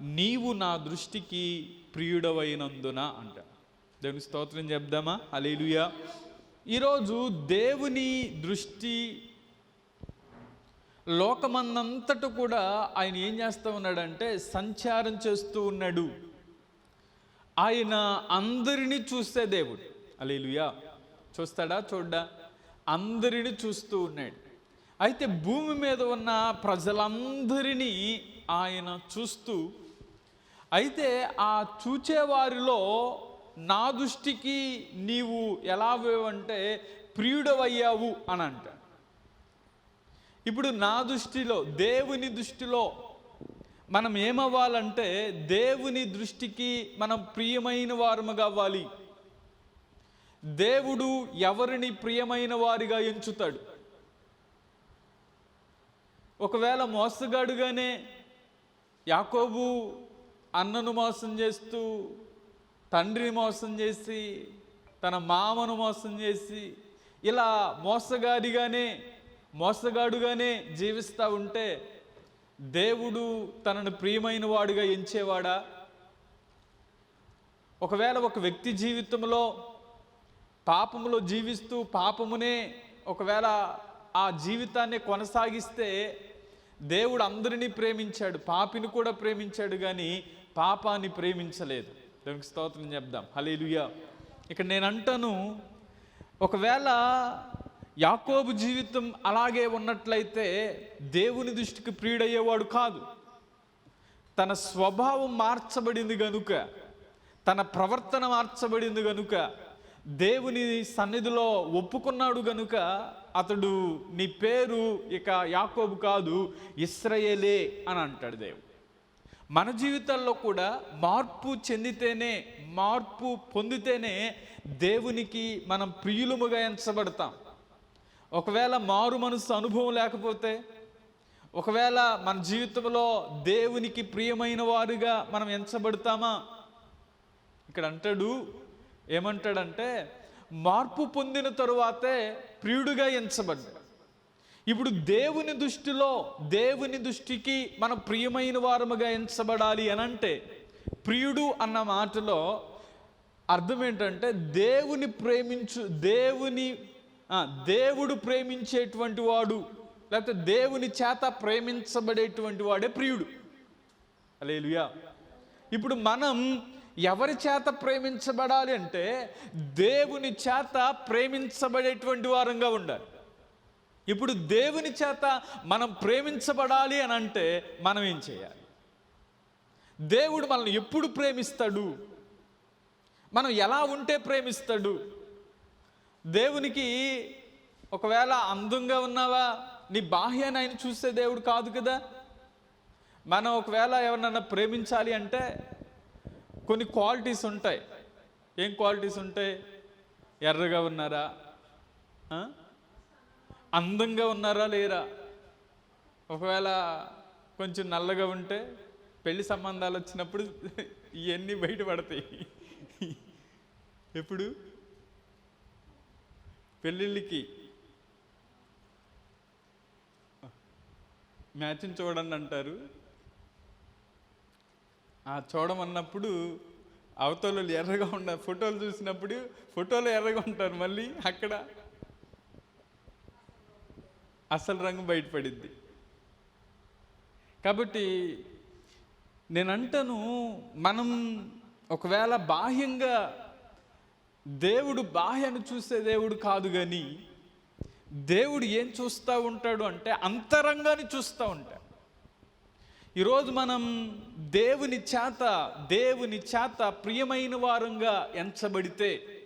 నీవు నా దృష్టికి ప్రియుడవైనందున అంట. దేవుని స్తోత్రం చెప్దామా? అలీలుయ ఈరోజు దేవుని దృష్టి లోకమందంతట కూడా ఆయన ఏం చేస్తూ ఉన్నాడంటే సంచారం చేస్తూ ఉన్నాడు. ఆయన అందరినీ చూస్తే దేవుడు. అలీలుయా చూస్తాడా? చూడ్డా? అందరినీ చూస్తూ ఉన్నాడు. అయితే భూమి మీద ఉన్న ప్రజలందరినీ ఆయన చూస్తూ అయితే ఆ చూచేవారిలో నా దృష్టికి నీవు ఎలా అంటే ప్రియుడవయ్యావు అని అంట ఇప్పుడు నా దృష్టిలో దేవుని దృష్టిలో మనం ఏమవ్వాలంటే దేవుని దృష్టికి మనం ప్రియమైన వారముగా అవ్వాలి. దేవుడు ఎవరిని ప్రియమైన వారిగా ఎంచుతాడు? ఒకవేళ మోసగాడుగానే యాకోబు అన్నను మోసం చేస్తూ తండ్రిని మోసం చేసి తన మామను మోసం చేసి ఇలా మోసగాడిగానే మోసగాడుగానే జీవిస్తూ ఉంటే దేవుడు తనను ప్రియమైన వాడుగా ఎంచేవాడా? ఒకవేళ ఒక వ్యక్తి జీవితంలో పాపములో జీవిస్తూ పాపమునే ఒకవేళ ఆ జీవితాన్ని కొనసాగిస్తే దేవుడు అందరినీ ప్రేమించాడు పాపిని కూడా ప్రేమించాడు కానీ పాపాన్ని ప్రేమించలేదు. దానికి స్తోత్రం చెప్దాం. హలేలుయా ఇక్కడ నేను అంటాను ఒకవేళ యాకోబు జీవితం అలాగే ఉన్నట్లయితే దేవుని దృష్టికి ప్రియుడయ్యేవాడు కాదు. తన స్వభావం మార్చబడింది గనుక తన ప్రవర్తన మార్చబడింది గనుక దేవుని సన్నిధిలో ఒప్పుకున్నాడు గనుక అతడు నీ పేరు ఇక యాకోబు కాదు ఇస్రయేలే అని అంటాడు దేవుడు. మన జీవితాల్లో కూడా మార్పు చెందితేనే మార్పు పొందితేనే దేవునికి మనం ప్రియులముగా ఎంచబడతాం. ఒకవేళ మారు మనసు అనుభవం లేకపోతే ఒకవేళ మన జీవితంలో దేవునికి ప్రియమైన వారుగా మనం ఎంచబడతామా? ఇక్కడ అంటాడు ఏమంటాడంటే మార్పు పొందిన తరువాతే ప్రియుడుగా ఎంచబడ్డాడు. ఇప్పుడు దేవుని దృష్టిలో దేవుని దృష్టికి మనం ప్రియమైన వారముగా ఎంచబడాలి అని అంటే ప్రియుడు అన్న మాటలో అర్థం ఏంటంటే దేవుని ప్రేమించు దేవుని దేవుడు ప్రేమించేటువంటి వాడు లేకపోతే దేవుని చేత ప్రేమించబడేటువంటి వాడే ప్రియుడు. అలేలుయా ఇప్పుడు మనం ఎవరి చేత ప్రేమించబడాలి అంటే దేవుని చేత ప్రేమించబడేటువంటి వారంగా ఉండాలి. ఇప్పుడు దేవుని చేత మనం ప్రేమించబడాలి అని అంటే మనం ఏం చేయాలి? దేవుడు మనల్ని ఎప్పుడు ప్రేమిస్తాడు? మనం ఎలా ఉంటే ప్రేమిస్తాడు? దేవునికి ఒకవేళ అందంగా ఉన్నావా? నీ బాహ్యాన్ని ఆయన చూసే దేవుడు కాదు కదా? మనం ఒకవేళ ఎవరినన్నా ప్రేమించాలి అంటే కొన్ని క్వాలిటీస్ ఉంటాయి. ఏం క్వాలిటీస్ ఉంటాయి? ఎర్రగా ఉన్నారా? అందంగా ఉన్నారా లేరా? ఒకవేళ కొంచెం నల్లగా ఉంటే పెళ్ళి సంబంధాలు వచ్చినప్పుడు ఇవన్నీ బయటపడతాయి ఎప్పుడు? పెళ్ళిళ్ళకి. మ్యాచింగ్ చూడండి అంటారు. ఆ చూడమన్నప్పుడు అవతల ఎర్రగా ఉన్న ఫోటోలు చూసినప్పుడు ఫోటోలు ఎర్రగా ఉంటారు మళ్ళీ అక్కడ. అసలు రంగు బయటపడిద్ది. కాబట్టి నేను అంటాను మనం ఒకవేళ బాహ్యంగా దేవుడు బాహ్యను చూసే దేవుడు కాదు కానీ దేవుడు ఏం చూస్తూ ఉంటాడు అంటే అంతరంగాన్ని చూస్తూ ఉంటాడు. ఈరోజు మనం దేవుని చేత దేవుని చేత ప్రియమైన వారంగా ఎంచబడితే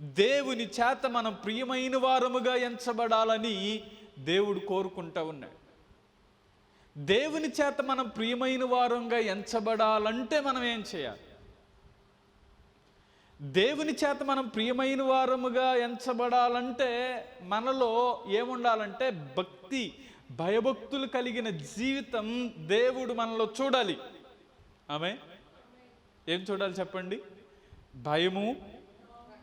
దేవుని చేత మనం ప్రియమైన వారముగా ఎంచబడాలని దేవుడు కోరుకుంటూ ఉన్నాడు. దేవుని చేత మనం ప్రియమైన వారంగా ఎంచబడాలంటే మనం ఏం చేయాలి? దేవుని చేత మనం ప్రియమైన వారముగా ఎంచబడాలంటే మనలో ఏముండాలంటే భక్తి భయభక్తులు కలిగిన జీవితం దేవుడు మనలో చూడాలి. ఆమె ఏం చూడాలి చెప్పండి? భయము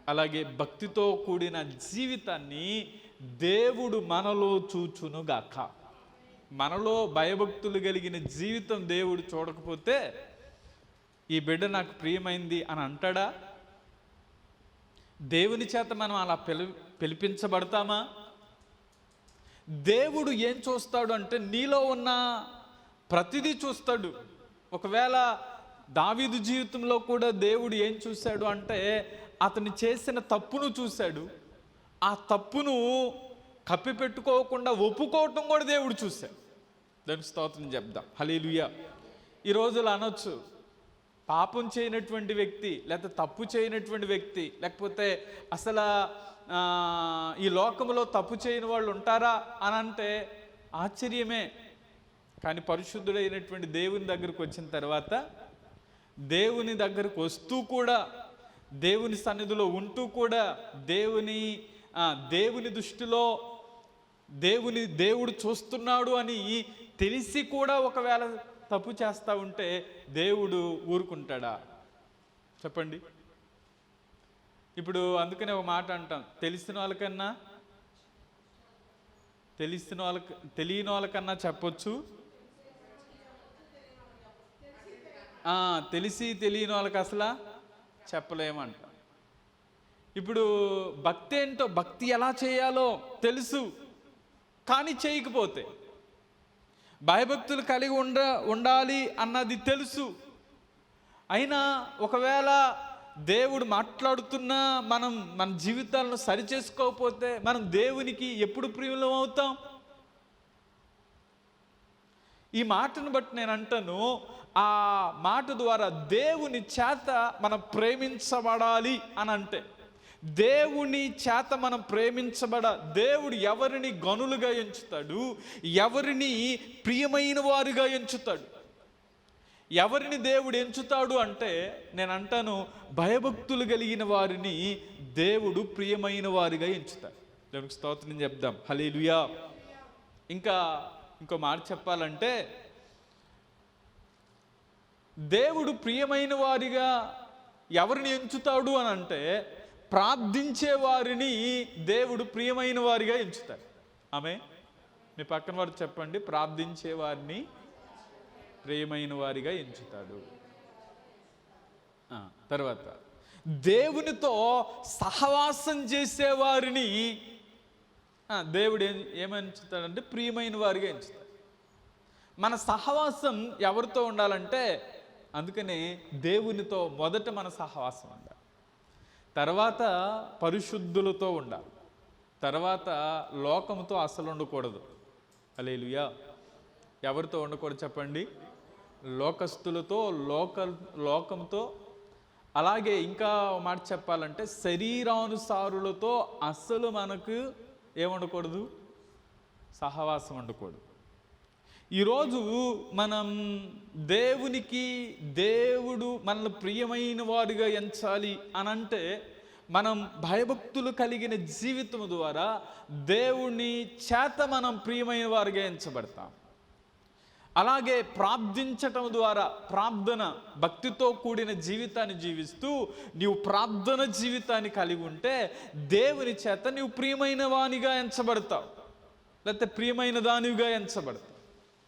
అలాగే భక్తితో కూడిన జీవితాన్ని దేవుడు మనలో చూచునుగాక. మనలో భయభక్తులు కలిగిన జీవితం దేవుడు చూడకపోతే ఈ బిడ్డ నాకు ప్రియమైంది అని అంటాడా? దేవుని చేత మనం అలా పిలి పిలిపించబడతామా? దేవుడు ఏం చూస్తాడు అంటే నీలో ఉన్న ప్రతిదీ చూస్తాడు. ఒకవేళ దావీదు జీవితంలో కూడా దేవుడు ఏం చూశాడు అంటే అతను చేసిన తప్పును చూశాడు. ఆ తప్పును కప్పిపెట్టుకోకుండా ఒప్పుకోవటం కూడా దేవుడు చూశాడు. దాని స్తోత్రం చెప్దాం. హలీలుయా ఈ రోజులు అనొచ్చు. పాపం చేయనటువంటి వ్యక్తి లేకపోతే తప్పు చేయనటువంటి వ్యక్తి లేకపోతే అసలు ఈ లోకంలో తప్పు చేయని వాళ్ళు ఉంటారా అని అంటే ఆశ్చర్యమే. కానీ పరిశుద్ధుడైనటువంటి దేవుని దగ్గరకు వచ్చిన తర్వాత దేవుని దగ్గరకు వస్తూ కూడా దేవుని సన్నిధిలో ఉంటూ కూడా దేవుని దేవుని దృష్టిలో దేవుని దేవుడు చూస్తున్నాడు అని తెలిసి కూడా ఒకవేళ తప్పు చేస్తూ ఉంటే దేవుడు ఊరుకుంటాడా? చెప్పండి. ఇప్పుడు అందుకనే ఒక మాట అంటాం. తెలిసిన వాళ్ళకన్నా తెలిసిన వాళ్ళకి తెలియని వాళ్ళకన్నా చెప్పొచ్చు. తెలిసి తెలియని వాళ్ళకి అసలు చెప్పలేమంట. ఇప్పుడు భక్తి ఏంటో భక్తి ఎలా చేయాలో తెలుసు కానీ చేయకపోతే. భయభక్తులు కలిగి ఉండ ఉండాలి అన్నది తెలుసు. అయినా ఒకవేళ దేవుడు మాట్లాడుతున్నా మనం మన జీవితాలను సరిచేసుకోకపోతే మనం దేవునికి ఎప్పుడు ప్రియులం అవుతాం? ఈ మాటను బట్టి నేను అంటాను ఆ మాట ద్వారా దేవుని చేత మనం ప్రేమించబడాలి అని అంటే దేవుని చేత మనం ప్రేమించబడ దేవుడు ఎవరిని గనులుగా ఎంచుతాడు ఎవరిని ప్రియమైన వారుగా ఎంచుతాడు. ఎవరిని దేవుడు ఎంచుతాడు అంటే నేను అంటాను భయభక్తులు కలిగిన వారిని దేవుడు ప్రియమైన వారిగా ఎంచుతాడు. దేవునికి స్తోత్రం చెప్దాం. హలే ఇంకా ఇంకో మాట చెప్పాలంటే దేవుడు ప్రియమైన వారిగా ఎవరిని ఎంచుతాడు అని అంటే ప్రార్థించే వారిని దేవుడు ప్రియమైన వారిగా ఎంచుతాడు. ఆమె మీ పక్కన వారు చెప్పండి ప్రార్థించే వారిని ప్రియమైన వారిగా ఎంచుతాడు. తర్వాత దేవునితో సహవాసం చేసేవారిని దేవుడు ఏం ఏమంచుతాడంటే ప్రియమైన వారిగా ఎంచుతాడు. మన సహవాసం ఎవరితో ఉండాలంటే అందుకనే దేవునితో మొదట మన సహవాసం ఉండాలి తర్వాత పరిశుద్ధులతో ఉండాలి తర్వాత లోకంతో అసలు ఉండకూడదు. అలేలుయా ఎవరితో ఉండకూడదు చెప్పండి? లోకస్తులతో లోక లోకంతో అలాగే ఇంకా మాట చెప్పాలంటే శరీరానుసారులతో అస్సలు మనకు ఏముండకూడదు? సహవాసం ఉండకూడదు. ఈరోజు మనం దేవునికి దేవుడు మనల్ని ప్రియమైన వారుగా ఎంచాలి అని అంటే మనం భయభక్తులు కలిగిన జీవితం ద్వారా దేవుని చేత మనం ప్రియమైన వారుగా ఎంచబడతాం. అలాగే ప్రార్థించటం ద్వారా ప్రార్థన భక్తితో కూడిన జీవితాన్ని జీవిస్తూ నీవు ప్రార్థన జీవితాన్ని కలిగి ఉంటే దేవుని చేత నీవు ప్రియమైన వానిగా ఎంచబడతావు. లేకపోతే ప్రియమైన దానివిగా ఎంచబడతావు.